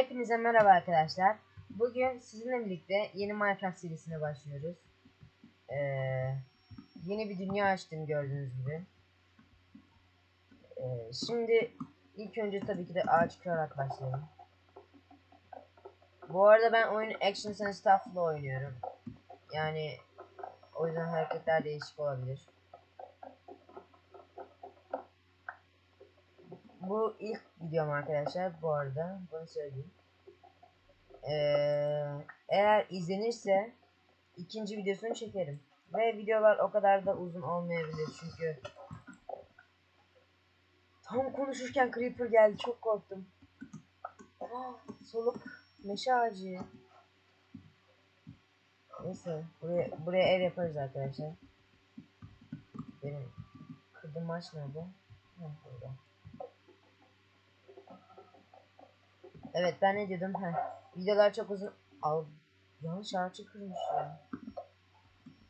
Hepinize merhaba arkadaşlar. Bugün sizinle birlikte yeni Minecraft serisine başlıyoruz. Ee, yeni bir dünya açtım gördüğünüz gibi. Ee, şimdi ilk önce tabii ki de ağaç kırarak başlayalım. Bu arada ben oyunu Action and Stuff'la oynuyorum. Yani o yüzden hareketler değişik olabilir. Bu ilk videom arkadaşlar bu arada bunu söyleyeyim. Ee, eğer izlenirse ikinci videosunu çekerim. Ve videolar o kadar da uzun olmayabilir çünkü tam konuşurken creeper geldi çok korktum. Ah, soluk meşe ağacı. Neyse buraya, buraya ev yaparız arkadaşlar. Benim kırdığım ağaç nerede? Heh, burada. Evet ben ne diyordum? Heh. Videolar çok uzun. Al yanlış ağaçı kırmış ya.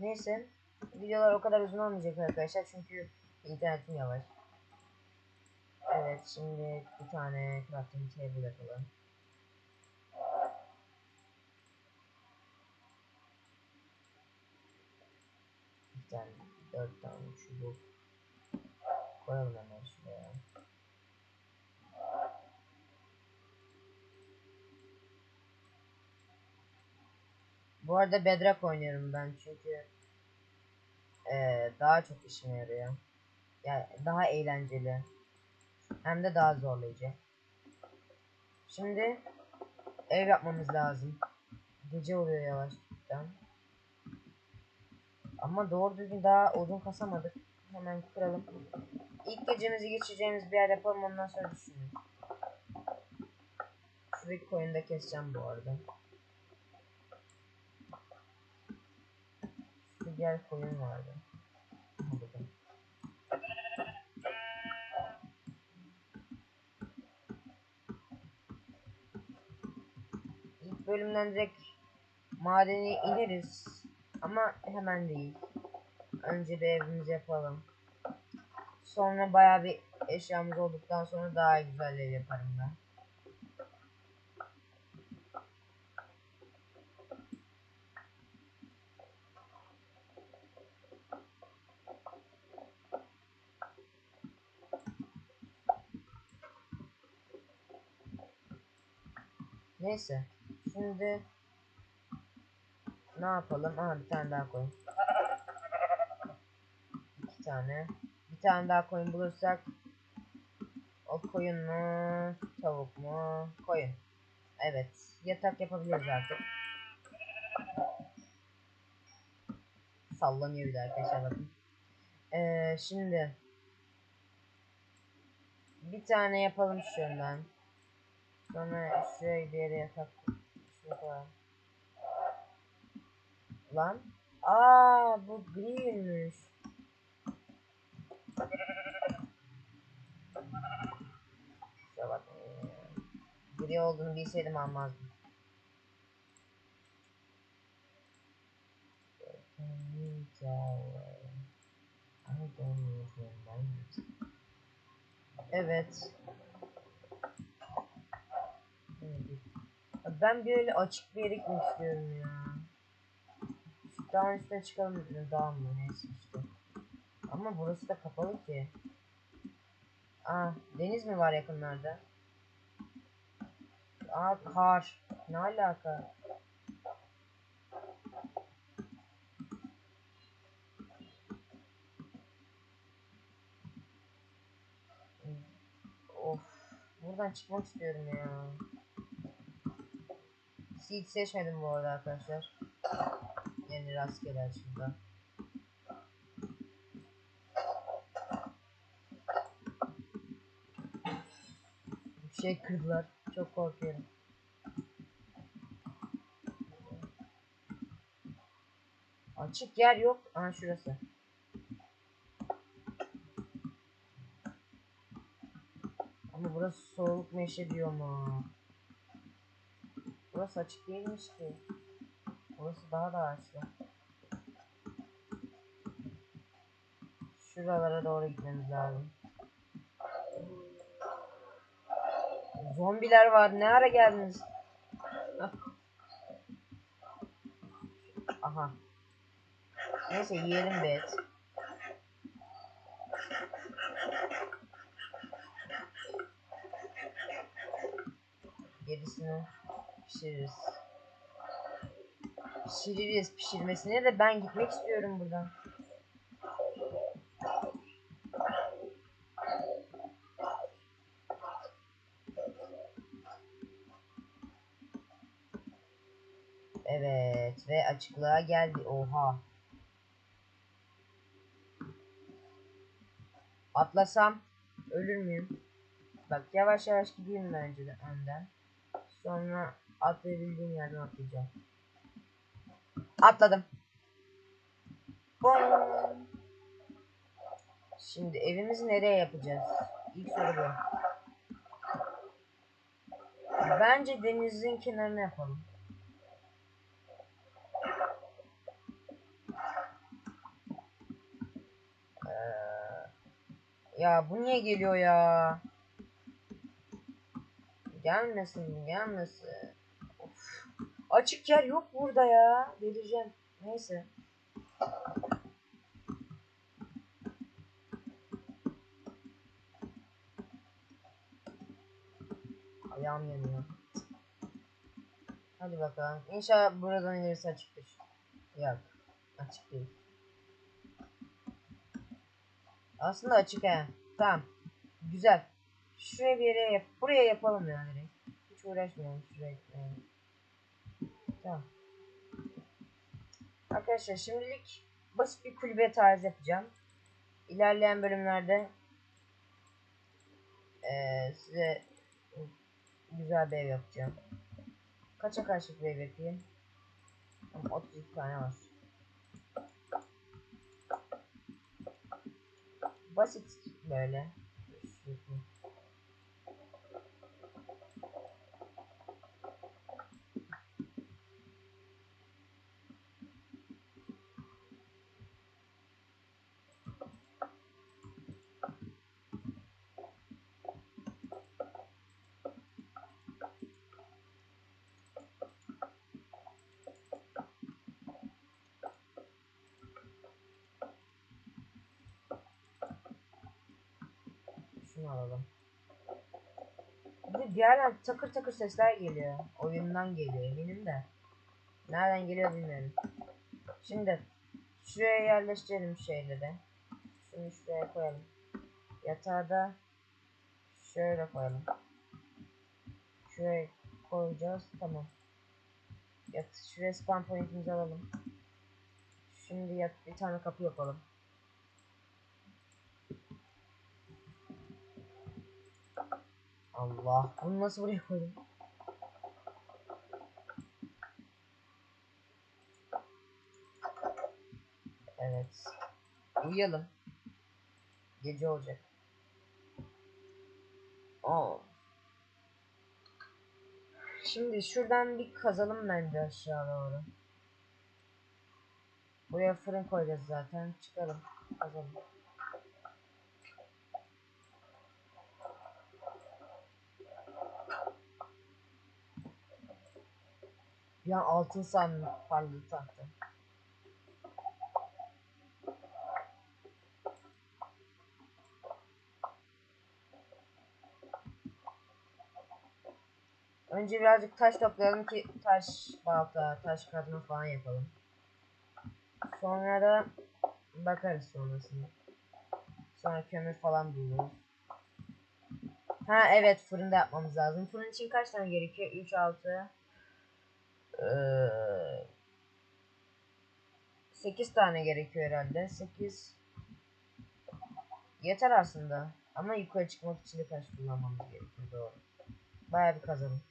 Neyse. Videolar o kadar uzun olmayacak arkadaşlar çünkü internetim yavaş. Evet şimdi bir tane crafting table yapalım. Bir tane, dört tane çubuk. Koyalım hemen şuraya. Bu arada Bedrock oynuyorum ben çünkü eee, daha çok işime yarıyor. Yani daha eğlenceli. Hem de daha zorlayıcı. Şimdi ev yapmamız lazım. Gece oluyor yavaştan. Ama doğru düzgün daha odun kasamadık. Hemen kıralım. İlk gecemizi geçeceğimiz bir yer yapalım ondan sonra düşünürüz. Şuradaki koyunu da keseceğim bu arada. Diğer koyun vardı. İlk bölümden direkt madeni ineriz. Ama hemen değil. Önce bir evimizi yapalım. Sonra baya bir eşyamız olduktan sonra daha güzel ev yaparım ben. Neyse. Şimdi ne yapalım? Aha bir tane daha koyun. İki tane. Bir tane daha koyun bulursak o koyun mu? Tavuk mu? Koyun. Evet. Yatak yapabiliriz artık. Sallanıyor bir arkadaşlar bakın. Ee, şimdi bir tane yapalım şundan. Sonra şuraya bir yere yatak. Koyalım. Lan. Aa bu griymiş. Bakmayın ya. Gri olduğunu bilseydim almazdım. Evet. Ben böyle açık bir yere gitmek istiyorum ya. Dağın üstüne çıkalım dedim. Dağ mı neyse işte. Ama burası da kapalı ki. Aa deniz mi var yakınlarda? Aa kar. Ne alaka? Of. Buradan çıkmak istiyorum ya. Seed seçmedim bu arada arkadaşlar. Yani rastgele açımda. Bir şey kırdılar. Çok korkuyorum. Açık yer yok. Aha şurası. Ama burası soğuk meşe diyor mu? Burası açık değilmiş ki. Burası daha da ağaçlı. Şuralara doğru gitmemiz lazım. Zombiler var. Ne ara geldiniz? Aha. Neyse yiyelim bir et. Gerisini pişiririz. Pişiririz pişirmesine de ben gitmek istiyorum buradan. Evet ve açıklığa geldi. Oha. Atlasam ölür müyüm? Bak yavaş yavaş gideyim bence de önden. Sonra atlayabildiğim yerden atlayacağım. Atladım. Bom. Şimdi evimizi nereye yapacağız? İlk soru bu. Bence denizin kenarına yapalım. Ee, ya bu niye geliyor ya? Gelmesin, gelmesin. Açık yer yok burada ya. Delireceğim. Neyse. Ayağım yanıyor. Hadi bakalım. İnşallah buradan ilerisi açıktır. Yok. Açık değil. Aslında açık he. Tamam. Güzel. Şuraya bir yere yap. Buraya yapalım ya direkt. Hiç uğraşmayalım şuraya. Yani. Tamam. Arkadaşlar şimdilik basit bir kulübe tarzı yapacağım. İlerleyen bölümlerde eee, size güzel bir ev yapacağım. Kaça kaçlık bir ev yapayım? Tamam, 32 tane var. Basit böyle. Şunu alalım. Bir de diğerler takır takır sesler geliyor. Oyundan geliyor eminim de. Nereden geliyor bilmiyorum. Şimdi şuraya yerleştirelim şeyleri. Şunu şuraya koyalım. Yatağı da şöyle koyalım. Şuraya koyacağız. Tamam. Yat, şuraya spawn point'imizi alalım. Şimdi yat, bir tane kapı yapalım. Allah. Bunu nasıl buraya koydum? Evet. Uyuyalım. Gece olacak. Oo. Şimdi şuradan bir kazalım bence aşağı doğru. Buraya fırın koyacağız zaten. Çıkalım. Kazalım. Bir an altın sandım parladı tahta. Önce birazcık taş toplayalım ki taş balta, taş kazma falan yapalım. Sonra da bakarız sonrasında. Sonra kömür falan buluruz. Ha evet fırında yapmamız lazım. Fırın için kaç tane gerekiyor? 3, 6, ee, 8 tane gerekiyor herhalde. 8 yeter aslında. Ama yukarı çıkmak için de taş kullanmamız gerekiyor doğru. Bayağı bir kazanım.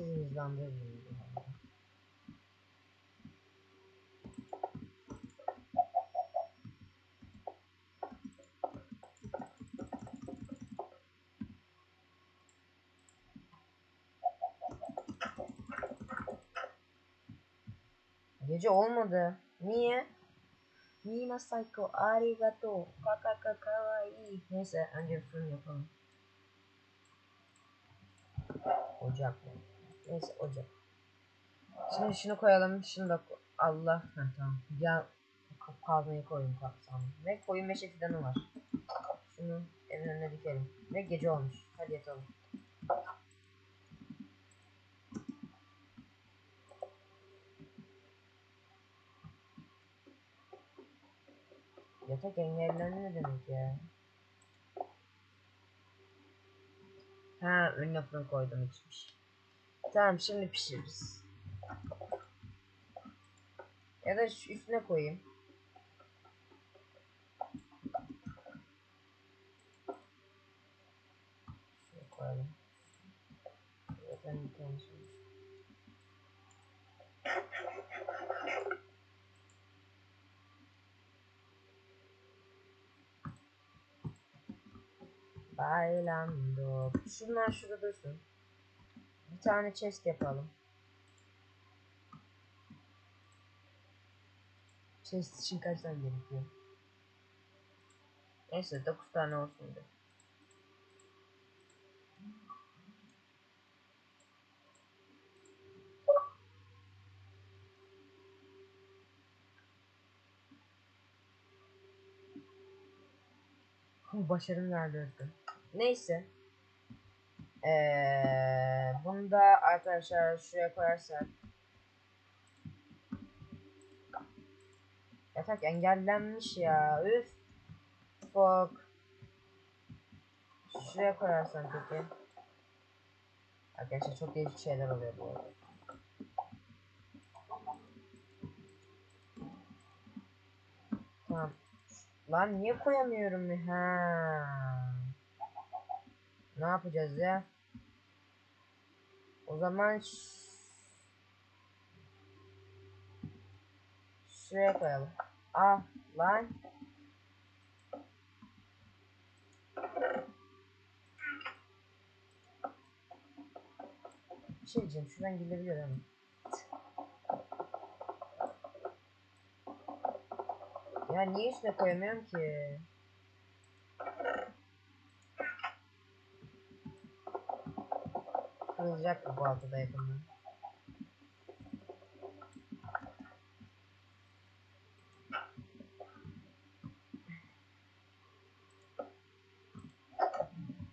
sizi hızlandırırım. Gece olmadı. Niye? Nima Psycho Arigato Kakaka Kawaii Neyse önce fırın yapalım. Ocak mı? Neyse ocak. Şimdi şunu koyalım. Şunu da ko- Allah. Heh, tamam. Ya ka- kazmayı koyun sandım. Ve koyun meşe fidanı var. Şunu evin önüne dikelim. Ve gece olmuş. Hadi yatalım. Yatak engellendi ne demek ya? Ha önüne fırın koydum içmiş. Tamam şimdi pişiririz. Ya da şu üstüne koyayım. Şuraya koyalım. Zaten bir tane şey. Bailando. Şunlar şurada dursun. Bir tane chest yapalım. Chest için kaç tane gerekiyor? Neyse 9 tane olsun. Hı, Başarım nerede öldü? Neyse. Ee, bunu da arkadaşlar şuraya koyarsak. Yatak engellenmiş ya. Üf. Fuck. Şuraya koyarsan peki. Arkadaşlar çok değişik şeyler oluyor bu arada. Tamam. Lan niye koyamıyorum ya? Ha. Ne yapacağız ya? O zaman şuraya koyalım. Ah lan. Bir şey diyeceğim. Şuradan gidebiliyor değil mi? Ya niye üstüne koyamıyorum ki? Kırılacak mı bu altıda yakında?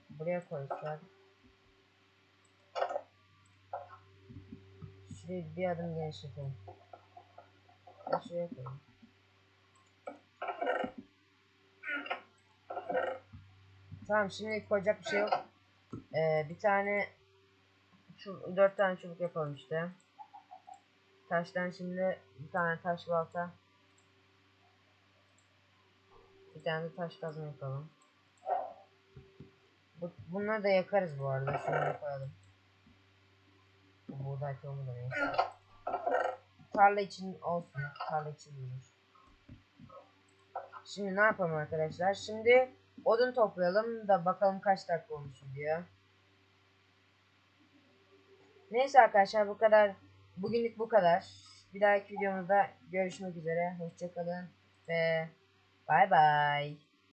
Buraya koysak. Şurayı bir adım genişletelim. Şuraya koyayım. Tamam şimdi koyacak bir şey yok. Ee, bir tane şu dört tane çubuk yapalım işte. Taştan şimdi bir tane taş balta. Bir tane de taş kazma yapalım. Bu, bunları da yakarız bu arada. Şunları koyalım. Bu buğday tohumu da neyse. Tarla için olsun. Tarla için durur. Şimdi ne yapalım arkadaşlar? Şimdi odun toplayalım da bakalım kaç dakika olmuş diyor. Neyse arkadaşlar bu kadar. Bugünlük bu kadar. Bir dahaki videomuzda görüşmek üzere. Hoşçakalın ve bay bay.